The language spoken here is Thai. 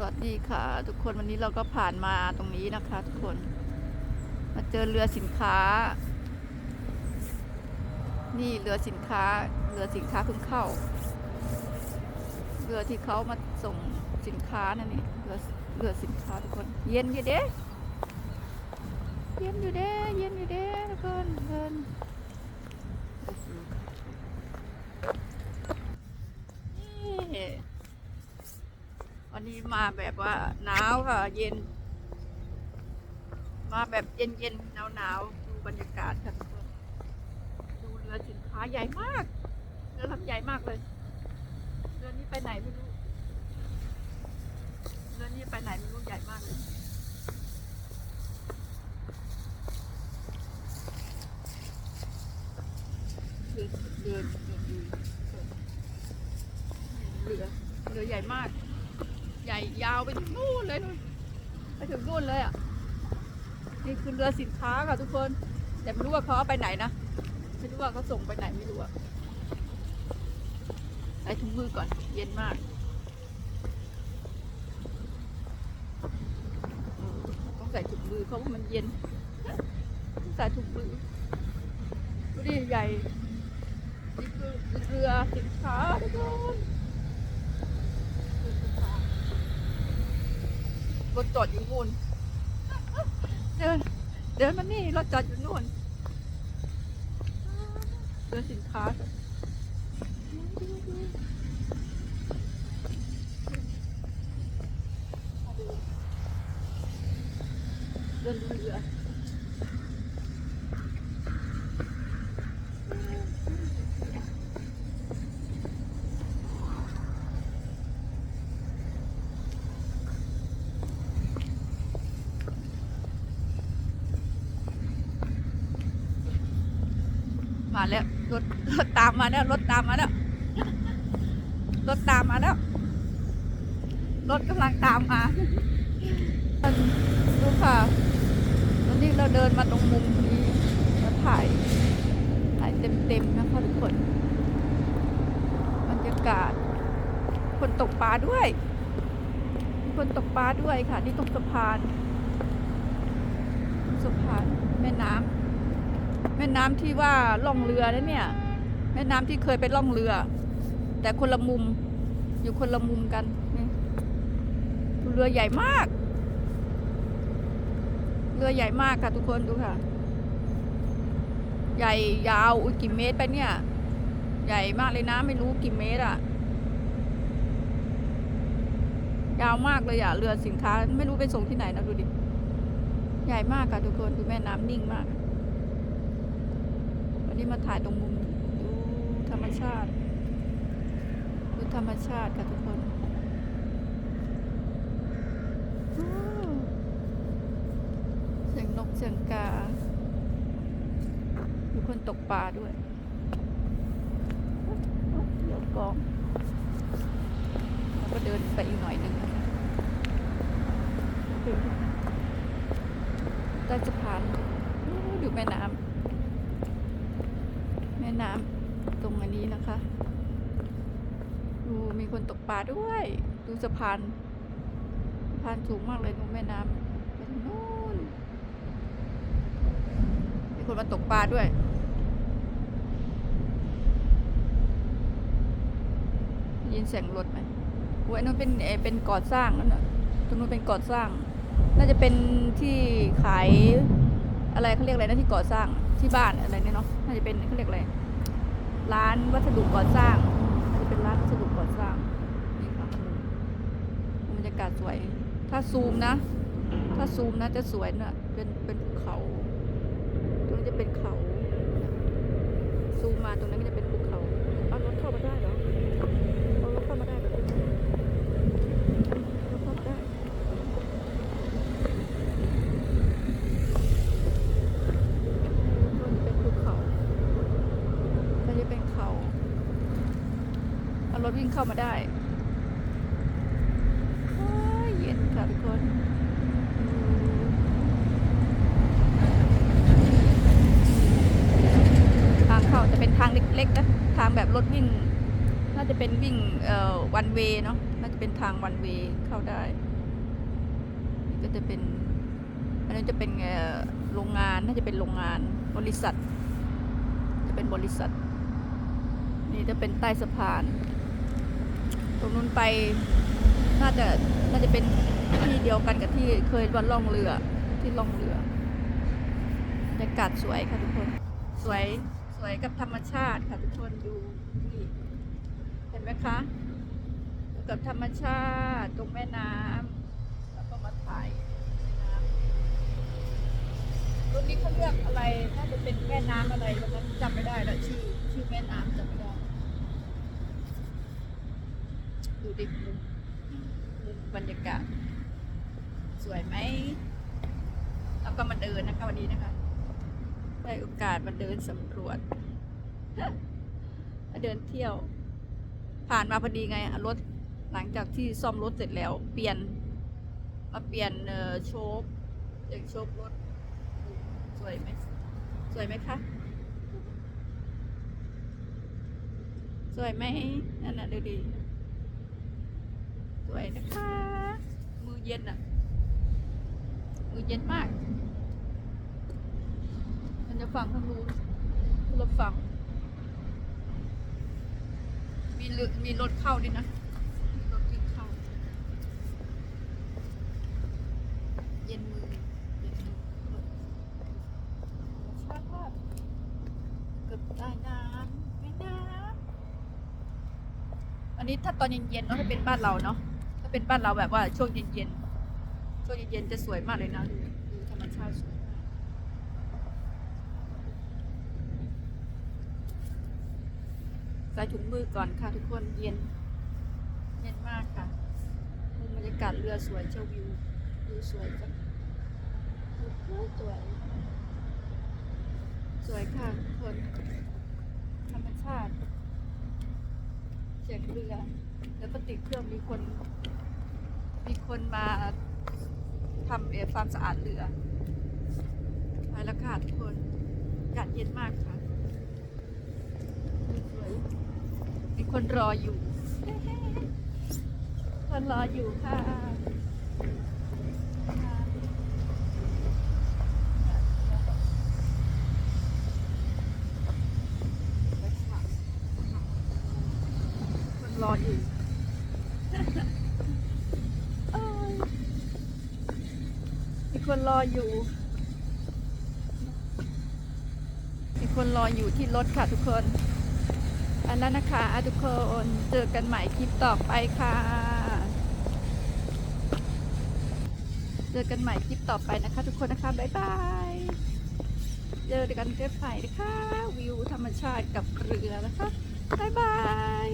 สวัสดีค่ะ ทุกคนวันนี้เราก็ผ่านมาตรงนี้นะคะ ทุกคน มาเจอเรือสินค้า นี่เรือสินค้าเรือสินค้าเพิ่งเข้า เรือที่เขามาส่งสินค้านั่นนี่เรือเรือสินค้าทุกคน เย็นอยู่เด้เย็นอยู่เด้เย็นอยู่เด้ทุกคนเดินนี่ วันนี้มาแบบว่าหนาวค่ะเย็น มาแบบเย็นเย็นหนาวหนาวดูบรรยากาศค่ะทุกคนดูเรือสินค้าใหญ่มากเรือลำใหญ่มากเลยเรือนี้ไปไหนไม่รู้เรือนี้ไปไหนไม่รู้ใหญ่มากเลยเรือเรือเรือเรือใหญ่มาก ยาวไปถึงนู่นเลยนู่นไปถึงนู่นเลยอะนี่คือเรือสินค้าค่ะทุกคนแต่ไม่รู้ว่าเขาเอาไปไหนนะไม่รู้ว่าเขาส่งไปไหนไม่รู้อะใส่ถุงมือก่อนเย็นมากต้องใส่ถุงมือเพราะว่ามันเย็นต้องใส่ถุงมือดูดิใหญ่นี่คือเรือสินค้าทุกคนเรือสินค้า รถจอดอยู่นู่น เดิน เดินมานี่รถจอดอยู่นู่น เดินสินค้า เดินดูเรือ มาแล้วรถรถตามมาแล้วรถตามมาแล้วรถตามมาแล้วรถกำลังตามมาดูค่ะตอนนี้เราเดินมาตรงมุมนี้มาถ่ายถ่ายเต็มๆนะคะทุกคนบรรยากาศ คนตกปลาด้วยมีคนตกปลาด้วยค่ะ นี่ตรงสะพานสะพานแม่น้ำ แม่น้ำที่ว่าล่องเรือนะเนี่ย แม่น้ำที่เคยไปล่องเรือ แต่คนละมุม อยู่คนละมุมกันดูเรือใหญ่มาก เรือใหญ่มากค่ะทุกคนดูค่ะ ใหญ่ยาวอุยกี่เมตรไปเนี่ย ใหญ่มากเลยนะไม่รู้กี่เมตรอะยาวมากเลยอะเรือสินค้า ไม่รู้ไปส่งที่ไหนนะดูดิ ใหญ่มากค่ะทุกคนดูแม่น้ำนิ่งมาก นนี้มาถ่ายตรงมุมดูธรรมชาติดูธรรมชาติค่ะทุกคนว้าวเสียงนกเสียงกามีคนตกปลาด้วยเดี๋ยวกองแล้วก็เดินไปอีกหน่อยหนึ่งนะคะใต้สะพานโอ้ดูแม่น้ำแม่น้ำตรงอันนี้นะคะ ดูมีคนตกปลาด้วย ดูสะพานสะพานสูงมากเลยตรงแม่น้ำไปนู้นมีคนมาตกปลาด้วยยินเสียงรถไหมโอ้ยอันนู้นเป็นเออเป็นก่อสร้างนั่นน่ะตรงนู้นเป็นก่อสร้าง น่าจะเป็นที่ขายอะไรเขาเรียกอะไรนะที่ก่อสร้าง ที่บ้านอะไรเนี่ยเนาะน่าจะเป็นเขาเรียกอะไรร้านวัสดุก่อสร้างน่าจะเป็นร้านวัสดุก่อสร้างนี่ค่ะบรรยากาศสวย ถ้าซูมนะ ถ้าซูมนะจะสวยนะเป็นเป็นภูเขา ตรงนี้จะเป็นเขา ซูมมาตรงนั้นก็จะเป็นภูเขาเอารถเข้ามาได้เหรอเอารถเข้ามาได้แบบนี้รถเข้ามาได้ มันเป็นภูเขา มันจะเป็นเขาเอา รถวิ่งเข้ามาได้เย็นค่ะทุกคนทางเข้าจะเป็นทางเล็กๆนะทางแบบรถวิ่ง น่าจะเป็นวิ่งเอ่อวันเวเนาะน่าจะเป็นทางวันเวเข้าได้ก็จะเป็นอันนั้นจะเป็นเอ่อโรงงานน่าจะเป็นโรงงานบริษัท จะเป็นบริษัท นี่จะเป็นใต้สะพาน ตรงนู้นไป น่าจะน่าจะเป็นที่เดียวกันกับที่เคยวันล่องเรือที่ล่องเรือบรรยากาศสวยค่ะทุกคน สวยสวยกับธรรมชาติค่ะทุกคนดูนี่เห็นไหมคะกับธรรมชาติตรงแม่น้ำแล้วก็มาถ่ายแม่นนี้เขาเรียกอะไร น่าจะเป็นแม่น้ำอะไรวันนั้นจำไม่ได้แล้วชื่อ ชื่อแม่น้ำจำไม่ได้ ดูดิมุมบรรยากาศ สวยไหมแล้วก็มาเดินนะคะวันนี้นะคะ ได้โอกาสมาเดินสำรวจมาเดินเที่ยว ผ่านมาพอดีไงรถหลังจากที่ซ่อมรถเสร็จแล้ว เปลี่ยน มาเปลี่ยนเอ่อโชคเด็กโชครถ สวยไหมสวยไหมคะสวยไหมนั่นน่ะดูดิส วยนะคะ มือเย็นอะ มือเย็นมาก มันจะฟังข้างนู้นรถฟังมีเรือมีรถเข้าด้วยนะมีรถวิ่งเข้า เย็นมือเย็นมือชอบมากเกือบใต้น้ำไม่น้ำอันนี้ถ้าตอนเย็นๆเนาะถ้าเป็นบ้านเราเนาะ ถ้าเป็นบ้านเราแบบว่าช่วงเย็นๆ ช่วงเย็นๆจะสวยมากเลยนะดูธรรมชาติสวยมากใส่ถุงมือก่อนค่ะทุกคนเย็น เย็นมากค่ะมุมบรรยากาศเรือสวยเจ้าวิววิวสวยจังสวยสวย สวยค่ะทุกคน ธรรมชาติ เสียงเรือ แล้วก็ติดเครื่องมีคน มีคนมาทำเอฟความสะอาดเรือไปแล้วค่ะทุกคนอากาศเย็นมากค่ะสวยมีคนรออยู่คนรออยู่ค่ะ คนออยู่เอ้ยมีคนรออยู่ มีคนรออยู่ที่รถค่ะทุกคน อันนั้นนะคะทุกคนเจอกันใหม่คลิปต่อไปค่ะ เจอกันใหม่คลิปต่อไปนะคะ ทุกคนนะคะ บ๊ายบายเจอกันเก็บไผ่นะคะ วิวธรรมชาติกับเรือนะคะ บ๊ายบาย